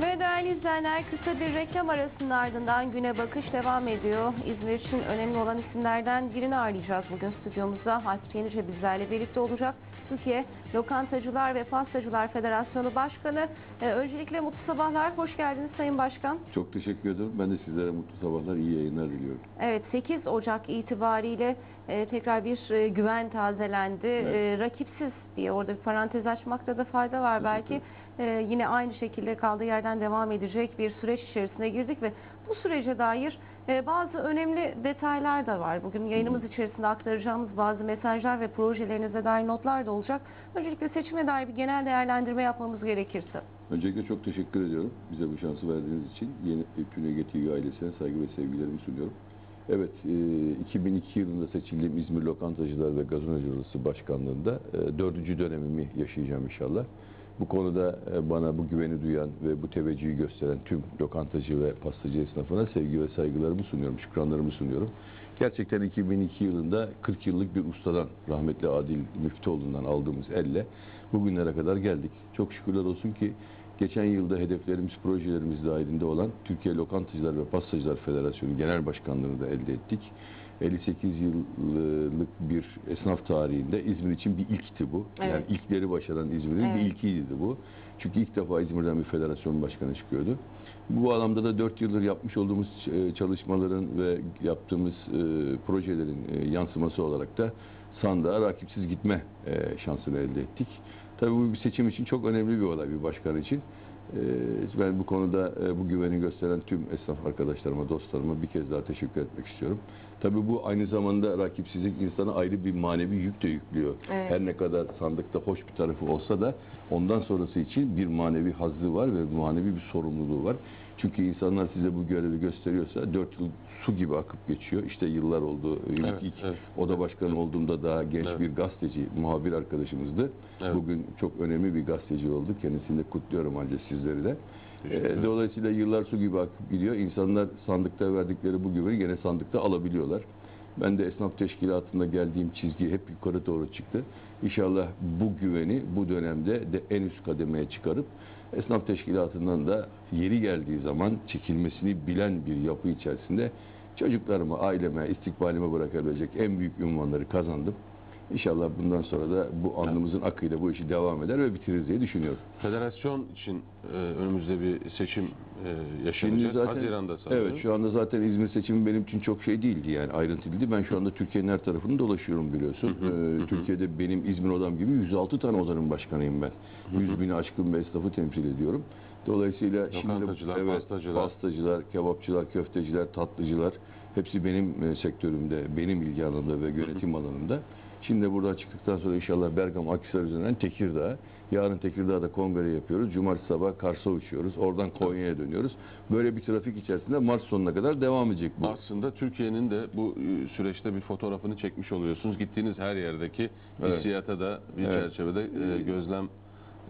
Ve değerli izleyenler kısa bir reklam arasının ardından güne bakış devam ediyor. İzmir için önemli olan isimlerden birini ağırlayacağız bugün stüdyomuzda. Alp Yenice bizlerle birlikte olacak. Türkiye Lokantacılar ve Pastacılar Federasyonu Başkanı. Ee, öncelikle mutlu sabahlar. Hoş geldiniz Sayın Başkan. Çok teşekkür ederim. Ben de sizlere mutlu sabahlar, iyi yayınlar diliyorum. Evet 8 Ocak itibariyle e, tekrar bir e, güven tazelendi. E, rakipsiz diye orada bir parantez açmakta da fayda var belki. E, yine aynı şekilde kaldığı yerden devam edecek bir süreç içerisine girdik ve bu sürece dair e, bazı önemli detaylar da var. Bugün yayınımız içerisinde aktaracağımız bazı mesajlar ve projelerinize dair notlar da olacak. Öncelikle seçime dair bir genel değerlendirme yapmamız gerekirse. Öncelikle çok teşekkür ediyorum bize bu şansı verdiğiniz için. Yeni Tüne TV ailesine saygı ve sevgilerimi sunuyorum. Evet, e, 2002 yılında seçildiğim İzmir Lokantacılar ve Gazinocu Odası Başkanlığı'nda e, dördüncü dönemimi yaşayacağım inşallah. Bu konuda e, bana bu güveni duyan ve bu teveccühü gösteren tüm lokantacı ve pastacı esnafına sevgi ve saygılarımı sunuyorum, şükranlarımı sunuyorum. Gerçekten 2002 yılında 40 yıllık bir ustadan, rahmetli Adil Müftüoğlu'ndan aldığımız elle bugünlere kadar geldik. Çok şükürler olsun ki geçen yılda hedeflerimiz, projelerimiz dahilinde olan Türkiye Lokantacılar ve Pastacılar Federasyonu Genel Başkanlığı'nı da elde ettik. 58 yıllık bir esnaf tarihinde İzmir için bir ilkti bu. Yani Evet. ilkleri başaran İzmir'in bir Evet. ilkiydi bu. Çünkü ilk defa İzmir'den bir federasyon başkanı çıkıyordu. Bu anlamda da 4 yıldır yapmış olduğumuz e, çalışmaların ve yaptığımız e, projelerin e, yansıması olarak da sandığa rakipsiz gitme şansını elde ettik. Tabii bu bir seçim için çok önemli bir olay bir başkan için. E, Ben bu konuda e, bu güveni gösteren tüm esnaf arkadaşlarıma, dostlarıma bir kez daha teşekkür etmek istiyorum. Tabii bu aynı zamanda rakipsizlik insana ayrı bir manevi yük de yüklüyor. Evet. Her ne kadar sandıkta hoş bir tarafı olsa da ondan sonrası için bir manevi hazzı var ve manevi bir sorumluluğu var. Çünkü insanlar size bu görevi gösteriyorsa 4 yıl su gibi akıp geçiyor. İşte yıllar oldu. Evet, ilk evet. oda başkanı olduğumda daha genç Evet. bir gazeteci, muhabir arkadaşımızdı. Evet. Bugün çok önemli bir gazeteci oldu. Kendisini de kutluyorum halde sizleri de. Ederim. Dolayısıyla yıllar su gibi akıp gidiyor. İnsanlar sandıkta verdikleri bu güveni gene sandıkta alabiliyorlar. Ben de esnaf teşkilatında geldiğim çizgi hep yukarı doğru çıktı. İnşallah bu güveni bu dönemde de en üst kademeye çıkarıp esnaf teşkilatından da yeri geldiği zaman çekilmesini bilen bir yapı içerisinde çocuklarıma, aileme, istikbalime bırakabilecek en büyük ünvanları kazandım. İnşallah bundan sonra da bu alnımızın akıyla bu işi devam eder ve bitiririz diye düşünüyorum. Federasyon için e, önümüzde bir seçim e, Şimdi yaşanacak. zaten, Haziran'da sanırım. evet şu anda zaten İzmir seçimi benim için çok şey değildi yani ayrıntılıydı. Ben şu anda Türkiye'nin her tarafını dolaşıyorum biliyorsun. Ee, Türkiye'de benim İzmir odam gibi 106 tane odanın başkanıyım ben. 100 bini aşkın bir esnafı temsil ediyorum. Dolayısıyla şimdi Lokantacılar, evet, pastacılar. pastacılar, kebapçılar, köfteciler, tatlıcılar hepsi benim e, sektörümde, benim ilgi alanımda ve yönetim alanımda. Şimdi buradan çıktıktan sonra inşallah Bergama Akhisar üzerinden Tekirdağ. Yarın Tekirdağ'da kongre yapıyoruz. Cumartesi sabah Kars'a uçuyoruz. Oradan Konya'ya dönüyoruz. Böyle bir trafik içerisinde Mart sonuna kadar devam edecek bu. Aslında Türkiye'nin de bu e, süreçte bir fotoğrafını çekmiş oluyorsunuz. Gittiğiniz her yerdeki Evet. hissiyata da bir Evet. çerçevede e, gözlem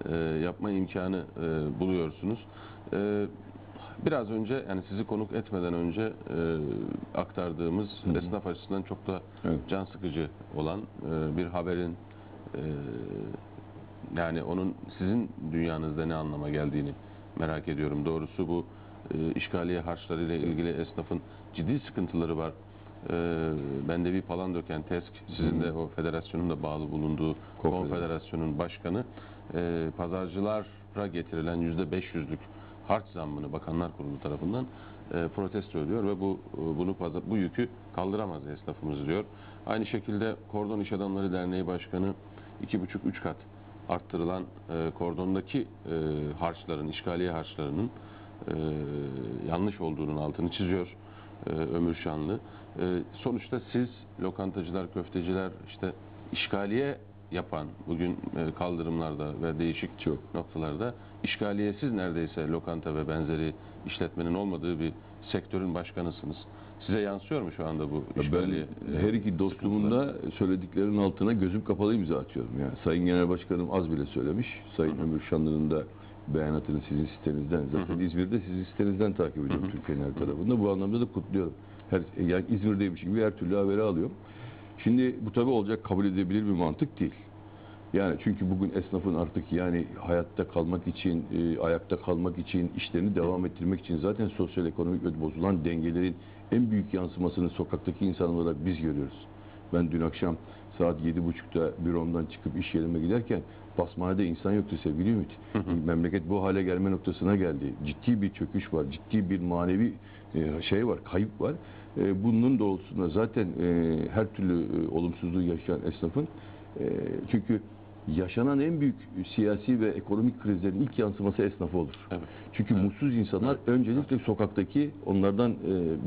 e, yapma imkanı buluyorsunuz. Biraz önce yani sizi konuk etmeden önce e, aktardığımız esnaf açısından çok da Evet. can sıkıcı olan e, bir haberin e, yani onun sizin dünyanızda ne anlama geldiğini merak ediyorum. Doğrusu bu e, işgaliye harçları ile ilgili esnafın ciddi sıkıntıları var. E, ben de bir Palandöken TESK, sizin de o federasyonun da bağlı bulunduğu Konfederasyon. konfederasyonun başkanı e, pazarcılara getirilen yüzde 500'lük harç zammını Bakanlar Kurulu tarafından e, protesto ediyor ve bu e, bunu bu yükü kaldıramaz esnafımız diyor. Aynı şekilde Kordon İş Adamları Derneği Başkanı 2,5-3 kat arttırılan e, kordondaki e, harçların, işgaliye harçlarının e, yanlış olduğunun altını çiziyor e, Ömür Şanlı. E, sonuçta siz lokantacılar, köfteciler işte işgaliye yapan bugün e, kaldırımlarda ve değişik Çok. noktalarda işgaliyesiz neredeyse lokanta ve benzeri işletmenin olmadığı bir sektörün başkanısınız. Size yansıyor mu şu anda bu Ben işgaliye? e, her iki dostumun da söylediklerinin altına gözüm kapalı imza atıyorum. Yani Sayın Genel Başkanım az bile söylemiş. Sayın Ömür Şanlı'nın da beyanatını sizin sitenizden, zaten İzmir'de sizin sitenizden takip ediyorum Türkiye'nin her tarafında. Bu anlamda da kutluyorum. Her, yani İzmir'deymiş gibi her türlü haberi alıyorum. Şimdi bu tabii olacak kabul edebilir bir mantık değil. Yani çünkü bugün esnafın artık yani hayatta kalmak için, e, ayakta kalmak için, işlerini devam ettirmek için zaten sosyal ekonomik ve bozulan dengelerin en büyük yansımasını sokaktaki insan olarak biz görüyoruz. Ben dün akşam saat 7.30'da büromdan çıkıp iş yerime giderken basmanede insan yoktu sevgili Ümit. Memleket bu hale gelme noktasına geldi. Ciddi bir çöküş var, ciddi bir manevi e, şey var, kayıp var. E, bunun doğrultusunda zaten e, her türlü e, olumsuzluğu yaşayan esnafın çünkü yaşanan en büyük siyasi ve ekonomik krizlerin ilk yansıması esnafı olur. Evet. Çünkü mutsuz insanlar öncelikle sokaktaki onlardan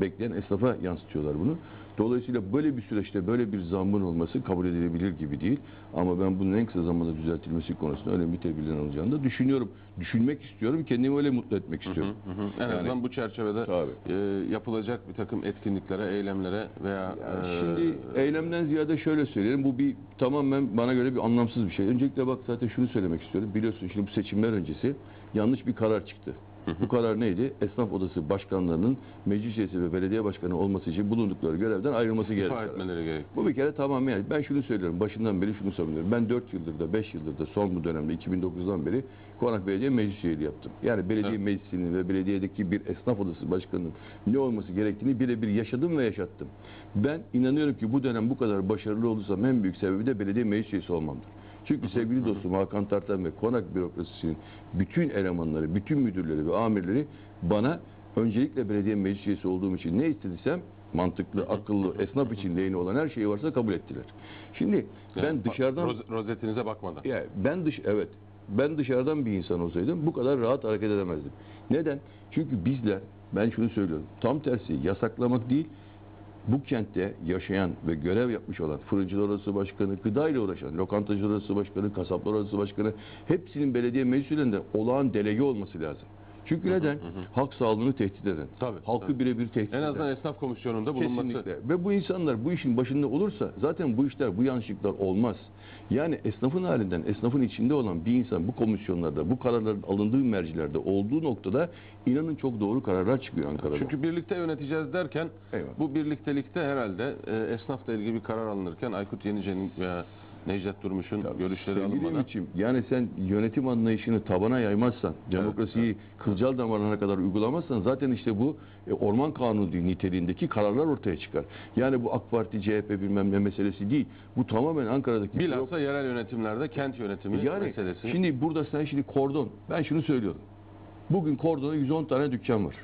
bekleyen esnafa yansıtıyorlar bunu. Dolayısıyla böyle bir süreçte böyle bir zammın olması kabul edilebilir gibi değil. Ama ben bunun en kısa zamanda düzeltilmesi konusunda önemli tedbirler alacağını da düşünüyorum. Düşünmek istiyorum, kendimi öyle mutlu etmek istiyorum. Hı hı. En Yani- azından bu çerçevede Tabii. e, yapılacak bir takım etkinliklere, eylemlere veya Yani e, şimdi eylemden ziyade şöyle söyleyelim. Bu bir tamamen bana göre bir anlamsız bir şey. Öncelikle bak zaten şunu söylemek istiyorum. Biliyorsun şimdi bu seçimler öncesi yanlış bir karar çıktı. Bu karar neydi? Esnaf Odası başkanlarının meclis üyesi ve belediye başkanı olması için bulundukları görevden ayrılması gerekiyor. etmeleri gerek. Bu bir kere tamamen yani ben şunu söylüyorum. Başından beri şunu savunuyorum. Ben 4 yıldır da 5 yıldır da son bu dönemde 2009'dan beri Konak Belediye Meclis Üyeliği yaptım. Yani belediye Evet. meclisinin ve belediyedeki bir esnaf odası başkanının ne olması gerektiğini birebir yaşadım ve yaşattım. Ben inanıyorum ki bu dönem bu kadar başarılı olursam en büyük sebebi de belediye meclis üyesi olmamdır. Çünkü sevgili dostum Hakan Tartan ve Konak bürokrasisinin bütün elemanları, bütün müdürleri ve amirleri bana öncelikle belediye meclis üyesi olduğum için ne istediysem mantıklı, akıllı, esnaf için lehine olan her şeyi varsa kabul ettiler. Şimdi ben Yani dışarıdan roz- rozetinize bakmadan. yani ben dış evet ben dışarıdan bir insan olsaydım bu kadar rahat hareket edemezdim. Neden? Çünkü bizler ben şunu söylüyorum. Tam tersi yasaklamak değil bu kentte yaşayan ve görev yapmış olan fırıncılar odası başkanı, gıda ile uğraşan, lokantacılar odası başkanı, kasaplar odası başkanı hepsinin belediye meclis üyelerinde olağan delege olması lazım. Çünkü neden? Halk sağlığını tehdit eden, Tabii, halkı birebir tehdit En eden. azından esnaf komisyonunda bulunması. Kesinlikle. Ve bu insanlar bu işin başında olursa zaten bu işler, bu yanlışlıklar olmaz. Yani esnafın halinden, esnafın içinde olan bir insan bu komisyonlarda, bu kararların alındığı mercilerde olduğu noktada inanın çok doğru kararlar çıkıyor Ankara'da. Çünkü birlikte yöneteceğiz derken Eyvallah. bu birliktelikte herhalde e, esnafla ilgili bir karar alınırken Aykut Yenice'nin veya Necdet Durmuş'un görüşleri Sevgili alınmadan Ümit'ciğim, yani sen yönetim anlayışını tabana yaymazsan, demokrasiyi kılcal damarına kadar uygulamazsan zaten işte bu e, orman kanunu niteliğindeki kararlar ortaya çıkar. Yani bu AK Parti, CHP bilmem ne meselesi değil. Bu tamamen Ankara'daki bilhassa yerel yönetimlerde kent yönetimi Yani meselesi. şimdi burada sen şimdi kordon, ben şunu söylüyorum. Bugün kordonda 110 tane dükkan var.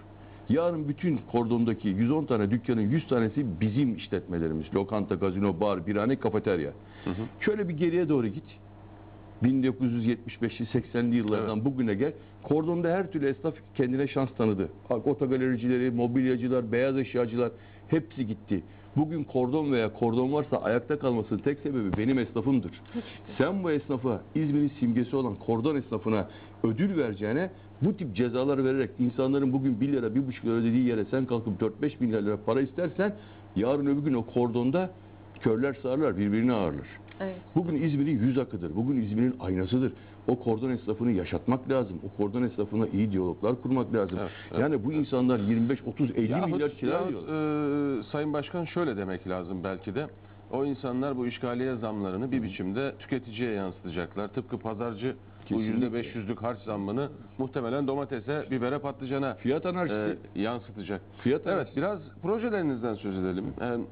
Yarın bütün kordondaki 110 tane dükkanın 100 tanesi bizim işletmelerimiz. Lokanta, gazino, bar, birhane, kafeterya. Şöyle bir geriye doğru git. 1975'li 80'li yıllardan bugüne gel. Kordonda her türlü esnaf kendine şans tanıdı. Otogalericileri, mobilyacılar, beyaz eşyacılar hepsi gitti. Bugün kordon veya kordon varsa ayakta kalmasının tek sebebi benim esnafımdır. Sen bu esnafa İzmir'in simgesi olan kordon esnafına ödül vereceğine bu tip cezalar vererek insanların bugün 1 lira 1,5 lira dediği yere sen kalkıp 4-5 milyar lira para istersen yarın öbür gün o kordonda körler sağırlar birbirini ağırlar. Evet. Bugün İzmir'in yüz akıdır. Bugün İzmir'in aynasıdır. O kordon esnafını yaşatmak lazım. O kordon esnafına iyi diyaloglar kurmak lazım. Evet, evet, yani bu insanlar 25, 30, 50 Yahut- milyar kira yahut, e, Sayın Başkan şöyle demek lazım belki de. O insanlar bu işgaliye zamlarını bir biçimde tüketiciye yansıtacaklar. Tıpkı pazarcı Kesinlikle. yüzde 500'lük harç zammını muhtemelen domatese, bibere, patlıcana Fiyat anarşisi. e, yansıtacak. Fiyat Evet, anarşisi. biraz projelerinizden söz edelim. Hem e,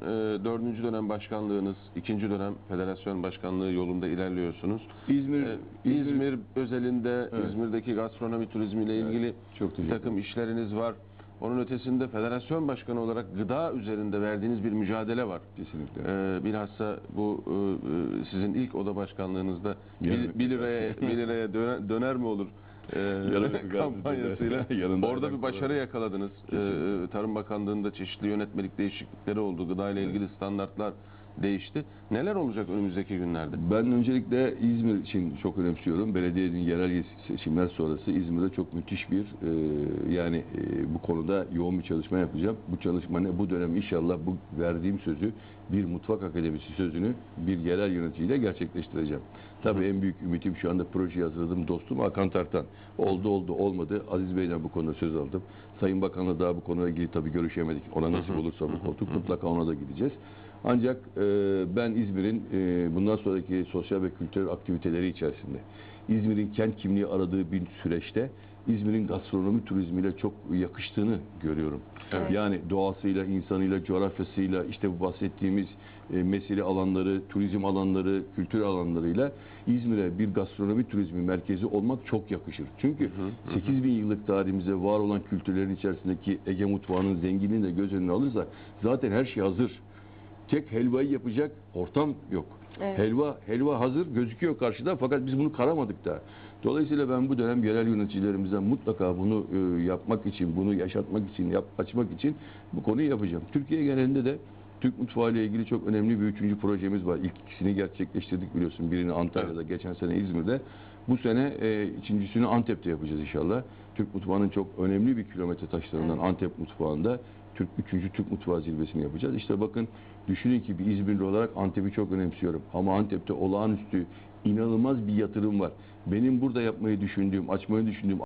dördüncü dönem başkanlığınız, ikinci dönem federasyon başkanlığı yolunda ilerliyorsunuz. İzmir, E, İzmir, İzmir özelinde, Evet. İzmir'deki gastronomi turizmiyle ilgili çok bir teşekkür takım işleriniz var. Onun ötesinde federasyon başkanı olarak gıda üzerinde verdiğiniz bir mücadele var. Kesinlikle. Ee, bilhassa bu e, e, sizin ilk oda başkanlığınızda Yani- 1 liraya, bir liraya döner, döner mi olur? Yarısı kampanyasıyla orada bir başarı yakaladınız. Ee, Tarım Bakanlığı'nda çeşitli yönetmelik değişiklikleri oldu. Gıda ile ilgili standartlar değişti. Neler olacak önümüzdeki günlerde? Ben öncelikle İzmir için çok önemsiyorum. Belediyenin yerel seçimler sonrası İzmir'de çok müthiş bir e, yani e, bu konuda yoğun bir çalışma yapacağım. Bu çalışma ne? Bu dönem inşallah bu verdiğim sözü bir mutfak akademisi sözünü bir yerel yöneticiyle gerçekleştireceğim. Tabii en büyük ümitim şu anda projeyi hazırladığım dostum Hakan Tartan. Oldu oldu olmadı. Aziz Bey'den bu konuda söz aldım. Sayın Bakan'la daha bu konuyla ilgili tabii görüşemedik. Ona nasip olursa bu koltuk mutlaka ona da gideceğiz. Ancak e, ben İzmir'in e, bundan sonraki sosyal ve kültürel aktiviteleri içerisinde İzmir'in kent kimliği aradığı bir süreçte İzmir'in gastronomi turizmiyle çok yakıştığını görüyorum. Evet. Yani doğasıyla, insanıyla, coğrafyasıyla, işte bu bahsettiğimiz e, mesele alanları, turizm alanları, kültür alanlarıyla İzmir'e bir gastronomi turizmi merkezi olmak çok yakışır. Çünkü 8000 yıllık tarihimize var olan kültürlerin içerisindeki Ege mutfağının zenginliğini de göz önüne alırsa zaten her şey hazır. Tek helvayı yapacak ortam yok. Evet. Helva helva hazır gözüküyor karşıda fakat biz bunu karamadık da. Dolayısıyla ben bu dönem yerel yöneticilerimizden mutlaka bunu e, yapmak için, bunu yaşatmak için, yap, açmak için bu konuyu yapacağım. Türkiye genelinde de Türk mutfağı ile ilgili çok önemli bir üçüncü projemiz var. İlk ikisini gerçekleştirdik biliyorsun. Birini Antalya'da, geçen sene İzmir'de. Bu sene e, üçüncüsünü Antep'te yapacağız inşallah. Türk mutfağının çok önemli bir kilometre taşlarından Antep mutfağında Türk üçüncü Türk mutfağı zirvesini yapacağız. İşte bakın düşünün ki bir İzmirli olarak Antep'i çok önemsiyorum. Ama Antep'te olağanüstü inanılmaz bir yatırım var. Benim burada yapmayı düşündüğüm, açmayı düşündüğüm